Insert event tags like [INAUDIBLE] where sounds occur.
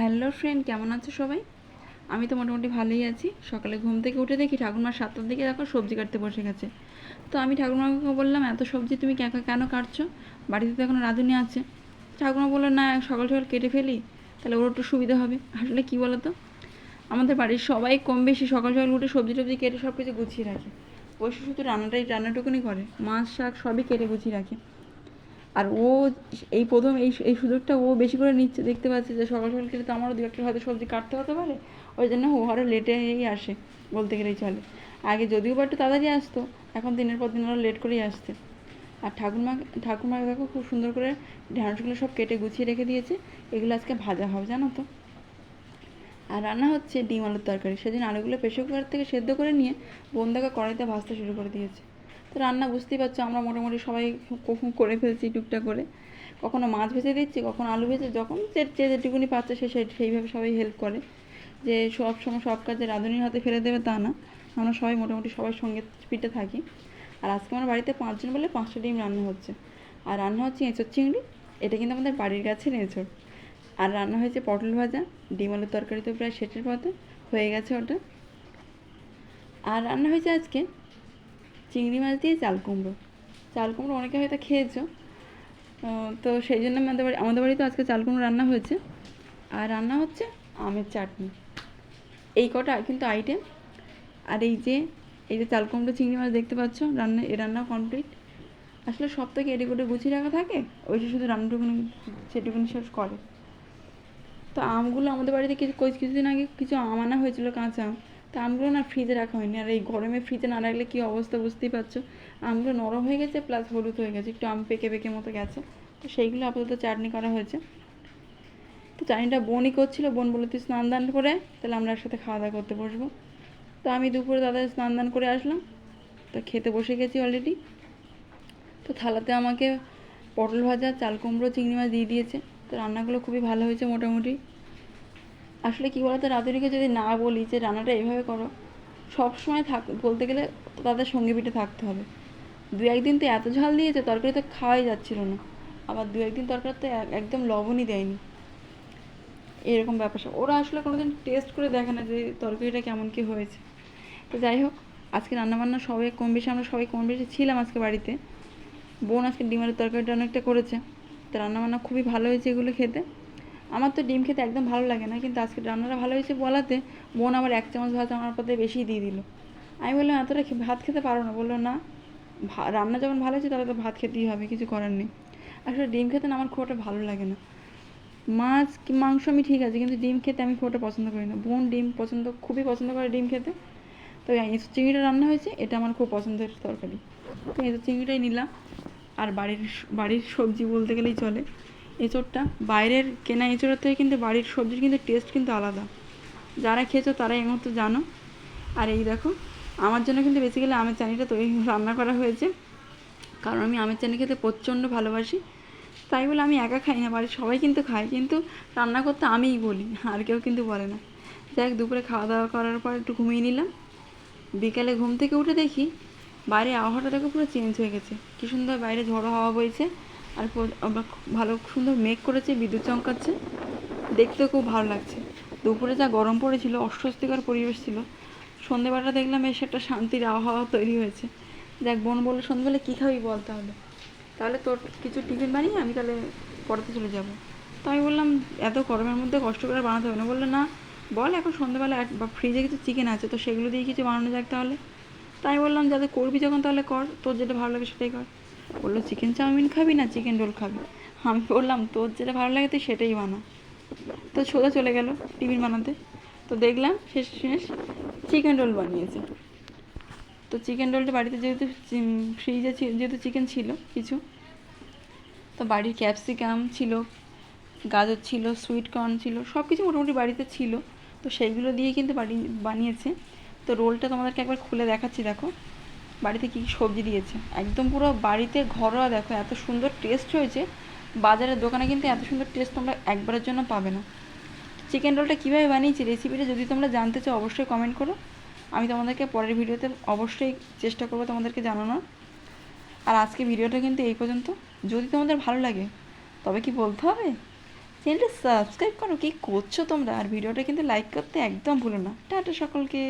Hello friend, কেমন আছো সবাই? আমি তো মোটামুটি ভালোই আছি। সকালে ঘুম থেকে উঠে দেখি ঠাকুরমার সাতটার দিকে দেখো সবজি কাটতে বসে গেছে। তো আমি ঠাকুরমাকে বললাম, এত সবজি তুমি কেন কাটছো? বাড়িতে তো এখন রাঁধুনি আছে। ঠাকুরমা বলল, না, সকাল সকাল কেটে ফেলি, তাহলে ওর একটু সুবিধা হবে। আসলে কী বলো তো আমাদের বাড়ির সবাই কম বেশি সকাল সকাল উঠে সবজি টবজি কেটে সব কিছু গুছিয়ে রাখে। ওই শুধু রান্নাটাই রান্নাটুকুনি করে, মাছ শাক সবই কেটে গুছিয়ে রাখে। আর ও এই প্রথম এই এই সুযোগটা ও বেশি করে নিচ্ছে, দেখতে পাচ্ছে যে সকাল সকাল খেলে তো আমারও দু একটা হয়তো সবজি কাটতে হতে পারে। ওই জন্য ও আরও লেটেই আসে বলতে গেলেই চলে। আগে যদিও বা একটু তাড়াতাড়ি আসতো, এখন দিনের পর দিন আরও লেট করেই আসছে। আর ঠাকুরমা ঠাকুরমা দেখো খুব সুন্দর করে ঢ্যাঁড়সগুলো সব কেটে গুছিয়ে রেখে দিয়েছে, এগুলো আজকে ভাজা হবে, জানো তো। আর রান্না হচ্ছে ডিম আলুর তরকারি। সেদিন আলুগুলো প্রেশার কুকার থেকে সেদ্ধ করে নিয়ে বন্দাকে কড়াইতে ভাজতে শুরু করে দিয়েছে। তো রান্না বুঝতেই পারছ, আমরা মোটামুটি সবাই কখন করে ফেলছি টুকটাক করে। কখনো মাছ ভেজে দিচ্ছি, কখনো আলু ভেজে, যখন যে যে যেটুকুনি পাচ্ছে সে সেই- সেইভাবে সবাই হেল্প করে। যে সব সময় সব কাজে রাঁধুনির হাতে ফেলে দেবে তা না, আমরা সবাই মোটামুটি সবার সঙ্গে পিঠে থাকি। আর আজকে আমার বাড়িতে পাঁচজন বলে পাঁচটা ডিম রান্না হচ্ছে। আর রান্না হচ্ছে এঁচোর চিংড়ি, এটা কিন্তু আমাদের বাড়ির গাছের এঁচোড়। আর রান্না হয়েছে পটল ভাজা, ডিম আলুর তরকারি তো প্রায় শেষের পথে হয়ে গেছে ওটা। আর রান্না হয়েছে আজকে চিংড়ি মাছ দিয়ে চাল কুমড়ো। চাল কুমড়ো অনেকে হয়তো খেয়েছো। তো সেই জন্য আমাদের বাড়ি আমাদের বাড়িতে আজকে চাল কুমড়ো রান্না হয়েছে। আর রান্না হচ্ছে আমের চাটনি। এই কটা কিন্তু আইটেম আর এই যে এই যে চাল কুমড়ো, চিংড়ি মাছ দেখতে পাচ্ছ, রান্না এ রান্না কমপ্লিট আসলে সব থেকে এডি করে গুছিয়ে রাখা থাকে, ওই শুধু রান্নাটুকুনি সেটুকুনি শেষ করে। তো আমগুলো আমাদের বাড়িতে কিছু কিছুদিন আগে কিছু আম আনা হয়েছিল কাঁচা আম। তো আমগুলো না ফ্রিজে রাখা হয়নি। আর এই গরমে ফ্রিজে না রাখলে কী অবস্থা বুঝতেই পারছ? আমগুলো নরম হয়ে গেছে প্লাস হলুদ হয়ে গেছে। একটু আম পেকে পেকে মতো গেছে। তো সেইগুলো আপাতত চাটনি করা হয়েছে। তো চাটনিটা বোনই করছিল। বোন বলে তুই স্নান দান করে, তাহলে আমরা একসাথে খাওয়া দাওয়া করতে বসবো। তো আমি দুপুরে দাদা স্নান দান করে আসলাম। তো খেতে বসে গেছি অলরেডি তো থালাতে আমাকে পটল ভাজা, চাল কুমড়ো, চিংড়ি মাছ দিয়ে দিয়েছে। তো রান্নাগুলো খুবই ভালো হয়েছে মোটামুটি। আসলে কী বলতো, রাঁধুনিকে যদি না বলি যে, রান্নাটা এইভাবে করো সব সময় থাক, বলতে গেলে তাদের সঙ্গে পিঠে থাকতে হবে। দু একদিন তো এত ঝাল দিয়েছে, তরকারি তো খাওয়াই যাচ্ছিল না। আবার দু একদিন তরকারি তো এক- একদম লবণই দেয়নি। এরকম ব্যাপার। ওরা আসলে কোনোদিন টেস্ট করে দেখে না যে, তরকারিটা কেমন কী হয়েছে। তো যাই হোক, আজকে রান্নাবান্না সবাই কম বেশি, আমরা সবাই কম বেশি ছিলাম আজকে বাড়িতে। বোন আজকে ডিমের তরকারিটা অনেকটা করেছে। তো রান্নাবান্না খুবই ভালো হয়েছে এগুলো খেতে। আমার তো ডিম খেতে একদম ভালো লাগে না, কিন্তু আজকে রান্নাটা ভালো হয়েছে বলাতে বোন আবার এক চামচ ভাত আমার পথে বেশি দিয়ে দিল। আমি বললাম, এতটা ভাত খেতে পারো না। বলল, না। রান্না যখন ভালো হয়েছে তাহলে তো ভাত খেতেই হবে, কিছু করার নেই। আসলে ডিম খেতে না আমার খুব একটা ভালো লাগে না। মাছ কি মাংস আমি ঠিক আছে, কিন্তু ডিম খেতে আমি খুব একটা পছন্দ করি না। বোন ডিম পছন্দ, খুবই পছন্দ করে ডিম খেতে। তো এই চিংড়িটা রান্না হয়েছে, এটা আমার খুব পছন্দের তরকারি। তো এই চিংড়িটাই নিলাম। আর বাড়ির বাড়ির সবজি বলতে গেলেই চলে। এঁচোড়টা। বাইরের কেনা এঁচোড়ের থেকে কিন্তু বাড়ির সবজির কিন্তু টেস্ট কিন্তু আলাদা। যারা খেয়েছো তারা এই মতো জানো। আর এই দেখো, আমার জন্য কিন্তু বেসিক্যালি আমের চানিটা তৈরি [LAUGHS] রান্না করা হয়েছে। কারণ আমি আমের চানি খেতে প্রচণ্ড ভালোবাসি। তাই বলে আমি একা খাই না, বাড়ির সবাই কিন্তু খায়। কিন্তু রান্না করতে আমিই বলি, আর কেউ কিন্তু বলে না। যাই দুপুরে খাওয়া দাওয়া করার পর একটু ঘুমিয়ে নিলাম। বিকালে ঘুম থেকে উঠে দেখি বাইরে আবহাওয়াটা দেখো পুরো চেঞ্জ হয়ে গেছে। কী সুন্দর বাইরে ঝড়ো হাওয়া বইছে। আর খুব ভালো, সুন্দর মেঘ করেছে, বিদ্যুৎ চমকাচ্ছে। দেখতেও খুব ভালো লাগছে। দুপুরে যা গরম পড়েছিল, অস্বস্তিকর পরিবেশ ছিল। সন্ধেবেলাটা দেখলাম এসে একটা শান্তির আবহাওয়া তৈরি হয়েছে। দেখ, বোন বলল, সন্ধেবেলা কী খাবি বল তাহলে? তাহলে তোর কিছু টিফিন বানিয়ে আমি তাহলে পড়াতে চলে যাব। তো আমি বললাম, এত গরমের মধ্যে কষ্ট করে বানাতে হবে না। বলল, না, বল, এখন সন্ধ্যাবেলা এক বা ফ্রিজে কিছু চিকেন আছে, তো সেগুলো দিয়ে কিছু বানানো যাক তাহলে। তাই বললাম, যাতে করবি যখন তাহলে কর, তোর যেটা ভালো লাগে সেটাই কর। বলল, চিকেন চাউমিন খাবি না চিকেন রোল খাবি? আমি বললাম, তোর যেটা ভালো লাগে তুই সেটাই বানা। তো সোজা চলে গেল টিফিন বানাতে। তো দেখলাম শেষ শেষ চিকেন রোল বানিয়েছে। তো চিকেন রোলটা বাড়িতে যেহেতু ফ্রিজে যেহেতু চিকেন ছিল কিছু, তো বাড়ির ক্যাপসিকাম ছিল, গাজর ছিল, সুইট কর্ন ছিল সব কিছু মোটামুটি বাড়িতে ছিল। তো সেইগুলো দিয়ে কিন্তু বাড়ি, বানিয়েছে। তো রোলটা তোমাদেরকে একবার খুলে দেখাচ্ছি, দেখো। বাড়িতে কী সবজি দিয়েছে? একদম পুরো বাড়িতে ঘরোয়া দেখো, এত সুন্দর টেস্ট হয়েছে বাজারের দোকানে কিন্তু এত সুন্দর টেস্ট তোমরা একবারের জন্য পাবে না। চিকেন রোলটা কীভাবে বানিয়েছি? রেসিপিটা যদি তোমরা জানতে চাও, অবশ্যই কমেন্ট করো। আমি তোমাদেরকে পরের ভিডিওতে অবশ্যই চেষ্টা করব তোমাদেরকে জানানোর আর আজকে ভিডিওটা কিন্তু এই পর্যন্ত। যদি তোমাদের ভালো লাগে, তবে কি বলতে হবে? চ্যানেলটা সাবস্ক্রাইব করো। কী করছ তোমরা? আর ভিডিওটা কিন্তু লাইক করতে একদম ভুলো না। টাটা সকলকে।